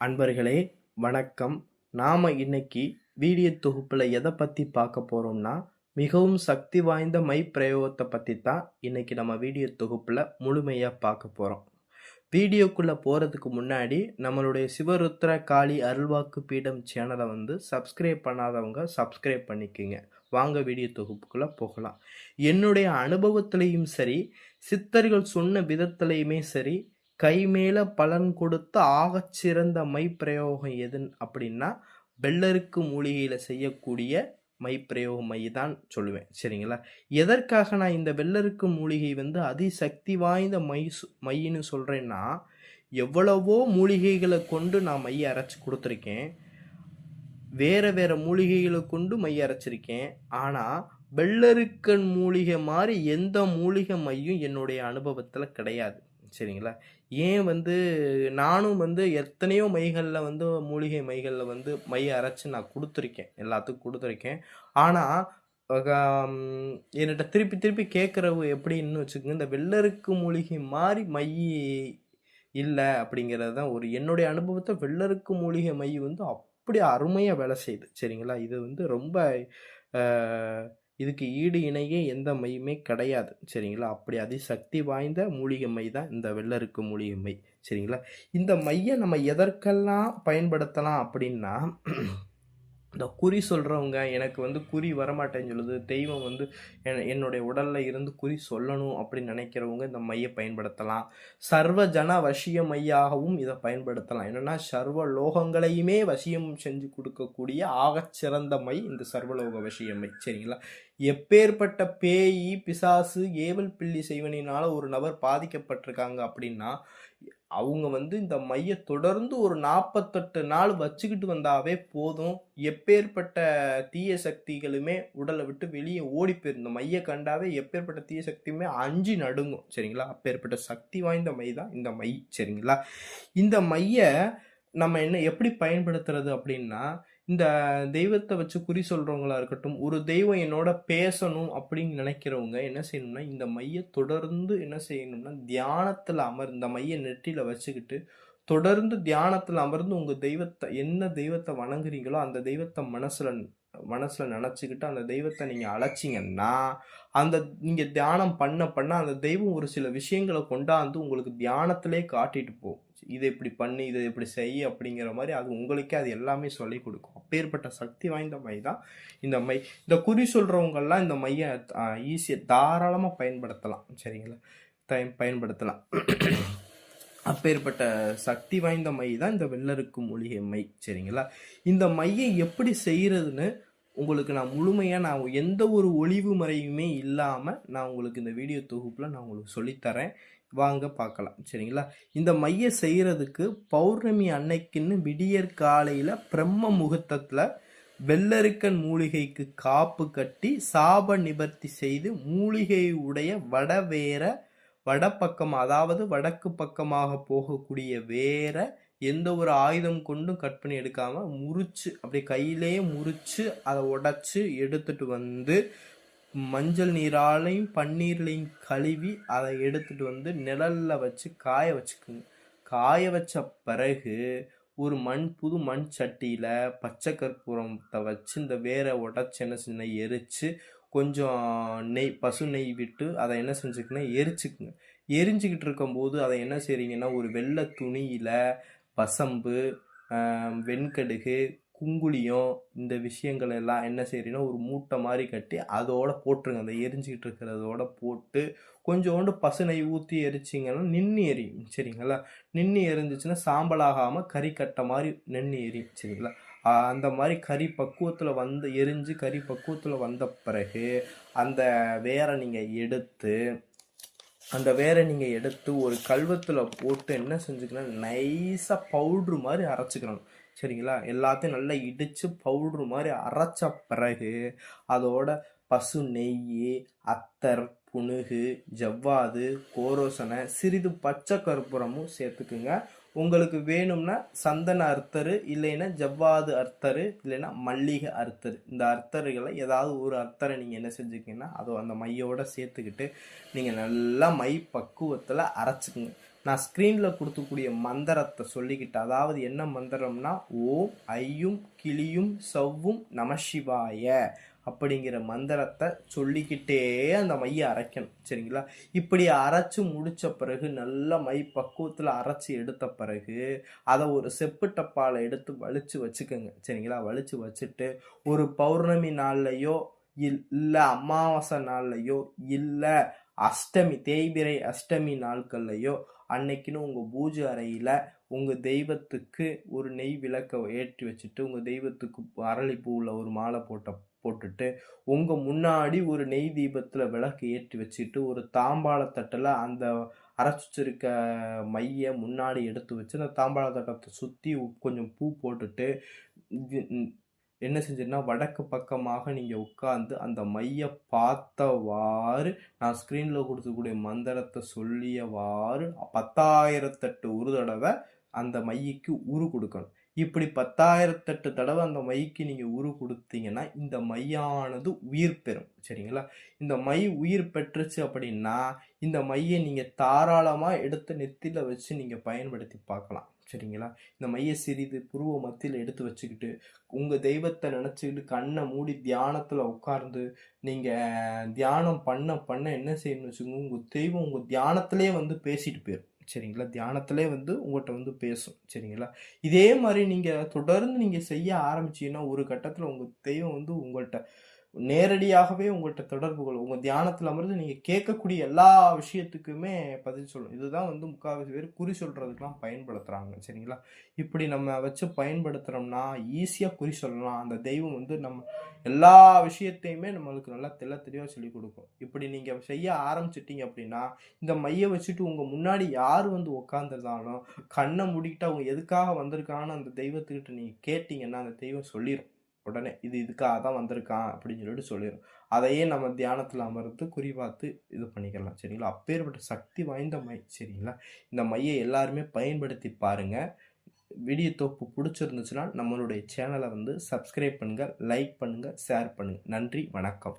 அன்பர்களே வணக்கம். நாம் இன்னைக்கு வீடியோ தொகுப்பில் எதை பற்றி பார்க்க போகிறோம்னா மிகவும் சக்தி வாய்ந்த மை பிரயோகத்தை பற்றி தான் இன்னைக்கு நம்ம வீடியோ தொகுப்பில் முழுமையாக பார்க்க போகிறோம் வீடியோக்குள்ளே போகிறதுக்கு முன்னாடி நம்மளுடைய சிவருத்ர காளி அருள்வாக்கு பீடம் சேனலை வந்து சப்ஸ்கிரைப் பண்ணாதவங்க சப்ஸ்கிரைப் பண்ணிக்கோங்க. வாங்க வீடியோ தொகுப்புக்குள்ளே போகலாம். என்னுடைய அனுபவத்திலையும் சரி சித்தர்கள் சொன்ன விதத்துலேயுமே சரி கைமேல பலன் கொடுத்த ஆகச்சிறந்த மை பிரயோகம் எதுன்னு அப்படின்னா வெள்ளருக்கு மூலிகையில் செய்யக்கூடிய மை பிரயோக மை தான் சொல்லுவேன். சரிங்களா? எதற்காக நான் இந்த வெள்ளருக்கு மூலிகை வந்து அதிசக்தி வாய்ந்த மை சு- மைன்னு சொல்கிறேன்னா எவ்வளவோ மூலிகைகளை கொண்டு நான் மைய அரைச்சி கொடுத்துருக்கேன். வேற வேற மூலிகைகளை கொண்டு மை அரைச்சிருக்கேன். ஆனால் வெள்ளருக்கன் மூலிகை மாதிரி எந்த மூலிகை மையும் என்னுடைய அனுபவத்தில் கிடையாது. சரிங்களா? ஏன் வந்து நானும் வந்து எத்தனையோ மைகளில் வந்து மூலிகை மைகளில் வந்து மை அரைச்சி நான் கொடுத்துருக்கேன். எல்லாத்துக்கும் கொடுத்துருக்கேன். ஆனால் என்கிட்ட திருப்பி திருப்பி கேட்குறவு எப்படின்னு வச்சுக்கோங்க இந்த வெள்ளருக்கு மூலிகை மாதிரி மை இல்லை அப்படிங்கிறது தான் ஒரு என்னுடைய அனுபவத்தை வெள்ளருக்கு மூலிகை மை வந்து அப்படி அருமையாக வேலை செய்யுது சரிங்களா? இது வந்து ரொம்ப இதுக்கு ஈடு இணையே எந்த மையுமே கிடையாது. சரிங்களா? அப்படி அதிசக்தி வாய்ந்த மூலிகை மை தான் இந்த வெள்ளருக்கு மூலிகை மை. சரிங்களா? இந்த மையை நம்ம எதற்கெல்லாம் பயன்படுத்தலாம் அப்படின்னா இந்த குறி சொல்கிறவங்க எனக்கு வந்து குறி வரமாட்டேன்னு சொல்லுது. தெய்வம் வந்து என் என்னுடைய உடலில் இருந்து குறி சொல்லணும் அப்படின்னு நினைக்கிறவங்க இந்த மையை பயன்படுத்தலாம். சர்வ ஜன வசிய மையாகவும் இதை பயன்படுத்தலாம். என்னென்னா சர்வ லோகங்களையுமே வசியம் செஞ்சு கொடுக்கக்கூடிய ஆகச்சிறந்த மை இந்த சர்வலோக வசிய மை. சரிங்களா? எப்பேற்பட்ட பேய் பிசாசு ஏவல் பில்லி செய்வனினால ஒரு நபர் பாதிக்கப்பட்டிருக்காங்க அப்படின்னா அவங்க வந்து இந்த மைய தொடர்ந்து ஒரு நாற்பத்தெட்டு நாள் வச்சுக்கிட்டு வந்தாவே போதும். எப்பேற்பட்ட தீய சக்திகளுமே உடலை விட்டு வெளியே ஓடி போயிருந்த இந்த மைய கண்டாவே எப்பேற்பட்ட தீய சக்தியுமே அஞ்சு நடுங்கும். சரிங்களா? அப்பேற்பட்ட சக்தி வாய்ந்த மை தான் இந்த மை. சரிங்களா? இந்த மைய நம்ம என்ன எப்படி பயன்படுத்துறது அப்படின்னா இந்த தெய்வத்தை வச்சு குறி சொல்கிறவங்களா இருக்கட்டும் ஒரு தெய்வம் என்னோட பேசணும் அப்படின்னு நினைக்கிறவங்க என்ன செய்யணும்னா இந்த மைய தொடர்ந்து என்ன செய்யணும்னா தியானத்தில் அமர் இந்த மைய நெற்றியில வச்சுக்கிட்டு தொடர்ந்து தியானத்தில் அமர்ந்து உங்கள் தெய்வத்தை என்ன தெய்வத்தை வணங்குறீங்களோ அந்த தெய்வத்தை மனசில் மனசில் நினச்சிக்கிட்டு அந்த தெய்வத்தை நீங்கள் அழைச்சிங்கன்னா அந்த நீங்கள் தியானம் பண்ண பண்ண அந்த தெய்வம் ஒரு சில விஷயங்களை கொண்டாந்து உங்களுக்கு தியானத்திலே காட்டிட்டு போகும். இதை இப்படி பண்ணு இதை இப்படி செய் அப்படிங்கிற மாதிரி அது உங்களுக்கே அது எல்லாமே சொல்லி கொடுக்கும். அப்பேற்பட்ட சக்தி வாய்ந்த மை தான் இந்த மை. இந்த குறி சொல்கிறவங்கள்லாம் இந்த மையை ஈஸியாக தாராளமாக பயன்படுத்தலாம். சரிங்களா? டைம் பயன்படுத்தலாம். அப்பேற்பட்ட சக்தி வாய்ந்த மை தான் இந்த வெள்ளருக்கு மூலிகை மை. சரிங்களா? இந்த மையை எப்படி செய்கிறதுன்னு உங்களுக்கு நான் முழுமையாக நான் எந்த ஒரு ஒளிவு முறையுமே இல்லாமல் நான் உங்களுக்கு இந்த வீடியோ தொகுப்பில் நான் உங்களுக்கு சொல்லித்தரேன். வாங்க பார்க்கலாம். சரிங்களா? இந்த மைய செய்கிறதுக்கு பௌர்ணமி அன்னைக்குன்னு விடியற் காலையில் பிரம்ம முகூர்த்தத்தில் வெள்ளருக்கன் மூலிகைக்கு காப்பு கட்டி சாப நிவர்த்தி செய்து மூலிகையுடைய வடவேர வடப்பக்கம் அதாவது வடக்கு பக்கமாக போகக்கூடிய வேற எந்த ஒரு ஆயுதம் கொண்டும் கட் பண்ணி எடுக்காமல் முறிச்சு அப்படியே கையிலேயே முறிச்சு அதை உடைச்சு எடுத்துட்டு வந்து மஞ்சள் நீராலையும் பன்னீர்லையும் கழுவி அதை எடுத்துட்டு வந்து நிழல்ல வச்சு காய வச்சுக்குங்க. காய வச்ச பிறகு ஒரு மண் புது மண் சட்டியில் பச்சை கற்பூரத்தை வச்சு இந்த வேரை உடச்சி என்ன சின்ன எரிச்சு கொஞ்சம் நெய் பசு நெய் விட்டு அதை என்ன செஞ்சுக்கன்னா எரிச்சுக்குங்க. எரிஞ்சிக்கிட்டு இருக்கும்போது அதை என்ன செய்றீங்கன்னா ஒரு வெள்ளை துணியில் பசம்பு வெண்கடுகு குங்குளியும் இந்த விஷயங்கள் எல்லாம் என்ன செய்கிறீங்கன்னா ஒரு மூட்டை மாதிரி கட்டி அதோட போட்டுருங்க. அந்த எரிஞ்சிக்கிட்டு இருக்கிறதோட போட்டு கொஞ்சோண்டு பசுனை ஊற்றி எரிச்சிங்கன்னா நின்று எரியும் சரிங்களா? நின்று எரிஞ்சிச்சுன்னா சாம்பலாகாமல் கறி கட்டை மாதிரி நின்று எரியும் சரிங்களா? அந்த மாதிரி கறி பக்குவத்தில் வந்து எரிஞ்சு கறி பக்குவத்தில் வந்த பிறகு அந்த வேரை நீங்கள் எடுத்து அந்த வேரை நீங்கள் எடுத்து ஒரு கல்வத்தில் போட்டு என்ன செஞ்சுக்கணும்? நைஸாக பவுட்ரு மாதிரி அரைச்சிக்கணும். சரிங்களா? எல்லாத்தையும் நல்லா இடித்து பவுட்ரு மாதிரி அரைச்ச பிறகு அதோட பசு நெய் அத்தர் புனுகு ஜவ்வாது கோரோசனை சிறிது பச்சை கற்பூரமும் சேர்த்துக்குங்க. உங்களுக்கு வேணும்னா சந்தன அர்த்தரு இல்லைன்னா ஜவ்வாது அர்த்தரு இல்லைன்னா மல்லிகை அர்த்தரு. இந்த அர்த்தர்களை ஏதாவது ஒரு அர்த்தரை நீங்கள் என்ன செஞ்சுக்கிங்கன்னா அதை அந்த மையோட சேர்த்துக்கிட்டு நீங்கள் நல்லா மை பக்குவத்தில் அரைச்சிக்குங்க. நான் ஸ்க்ரீனில் கொடுக்கக்கூடிய மந்திரத்தை சொல்லிக்கிட்டு அதாவது என்ன மந்திரம்னா ஓம் ஐயும் கிளியும் சவ்வும் நமசிவாய அப்படிங்கிற மந்திரத்தை சொல்லிக்கிட்டே அந்த மையை அரைக்கணும். சரிங்களா? இப்படி அரைச்சு முடித்த பிறகு நல்ல மை பக்குவத்தில் அரைச்சி எடுத்த பிறகு அதை ஒரு செப்பு டப்பாவில் எடுத்து வலிச்சு வச்சுக்கோங்க. சரிங்களா? வலிச்சு வச்சுட்டு ஒரு பௌர்ணமி நாள்லையோ இல்லை அமாவாசை நாள்லையோ இல்லை அஷ்டமி தேய்பிரை அஷ்டமி நாட்கள்லையோ அன்னைக்குன்னு உங்கள் பூஜை அறையில் உங்கள் தெய்வத்துக்கு ஒரு நெய் விளக்கை ஏற்றி வச்சுட்டு உங்கள் தெய்வத்துக்கு அரளிப்பூவில் ஒரு மாலை போட்ட போட்டுட்டு உங்கள் முன்னாடி ஒரு நெய் தீபத்தில் விளக்கு ஏற்றி வச்சுட்டு ஒரு தாம்பாளத்தட்டில் அந்த அரைச்சிருக்க மைய மையை முன்னாடி எடுத்து வச்சு அந்த தாம்பாளத்தட்டத்தை சுற்றி கொஞ்சம் பூ போட்டுட்டு என்ன செஞ்சேன்னா வடக்கு பக்கமாக நீங்கள் உட்காந்து அந்த மையை பார்த்தவாறு நான் ஸ்க்ரீனில் கொடுத்துக்கூடிய மந்திரத்தை சொல்லியவாறு பத்தாயிரத்தெட்டு ஒரு தடவை அந்த மையக்கு உரு கொடுக்கணும். இப்படி பத்தாயிரத்தெட்டு தடவை அந்த மைக்கு நீங்கள் உரு கொடுத்தீங்கன்னா இந்த மையானது உயிர் பெறும். சரிங்களா? இந்த மை உயிர் பெற்றுச்சு அப்படின்னா இந்த மையை நீங்கள் தாராளமாக எடுத்து நெத்தியில் வச்சு நீங்கள் பயன்படுத்தி பார்க்கலாம். சரிங்களா? இந்த மைய சிறிது புருவ மத்தியில் எடுத்து வச்சுக்கிட்டு உங்கள் தெய்வத்தை நினச்சிக்கிட்டு கண்ணை மூடி தியானத்தில் உட்கார்ந்து நீங்கள் தியானம் பண்ண பண்ண என்ன செய்யணும்னு வச்சுக்கோங்க உங்கள் தெய்வம் உங்கள் தியானத்திலே வந்து பேசிட்டு போயிடும் சரிங்களா? தியானத்திலே வந்து உங்கள்கிட்ட வந்து பேசும். சரிங்களா? இதே மாதிரி நீங்கள் தொடர்ந்து நீங்கள் செய்ய ஆரம்பிச்சீங்கன்னா ஒரு கட்டத்தில் உங்கள் தெய்வம் வந்து உங்கள்கிட்ட நேரடியாகவே உங்கள்கிட்ட தொடர்பு கொள்ளும் உங்கள் தியானத்தில் அமர்ந்து நீங்கள் கேட்கக்கூடிய எல்லா விஷயத்துக்குமே பதில் சொல்லும். இதுதான் வந்து முக்கால்வாசி பேர் குறி சொல்கிறதுக்கெலாம் பயன்படுத்துகிறாங்க சரிங்களா? இப்படி நம்ம வச்சு பயன்படுத்துகிறோம்னா ஈஸியாக குறி சொல்லலாம். அந்த தெய்வம் வந்து நம்ம எல்லா விஷயத்தையுமே நம்மளுக்கு நல்லா தெள்ள தெளிவாக சொல்லி கொடுக்கும். இப்படி நீங்கள் செய்ய ஆரம்பிச்சிட்டிங்க அப்படின்னா இந்த மையை வச்சுட்டு உங்கள் முன்னாடி யார் வந்து உட்காந்துருந்தாலும் கண்ணை மூடிக்கிட்டு அவங்க எதுக்காக வந்திருக்கான்னு அந்த தெய்வத்துக்கிட்ட நீங்கள் கேட்டிங்கன்னா அந்த தெய்வம் சொல்லிடும் உடனே இது இதுக்காக தான் வந்திருக்கான் அப்படின்னு சொல்லிட்டு சொல்லிடும் அதையே நம்ம தியானத்தில் அமர்ந்து குறிபார்த்து இது பண்ணிக்கலாம் சரிங்களா? அப்பேற்பட்ட சக்தி வாய்ந்த மை சரிங்களா? இந்த மையை எல்லாருமே பயன்படுத்தி பாருங்கள் வீடியோ தொப்பு பிடிச்சிருந்துச்சுன்னா நம்மளுடைய சேனலை வந்து சப்ஸ்கிரைப் பண்ணுங்கள் லைக் பண்ணுங்கள் ஷேர் பண்ணுங்கள் நன்றி வணக்கம்.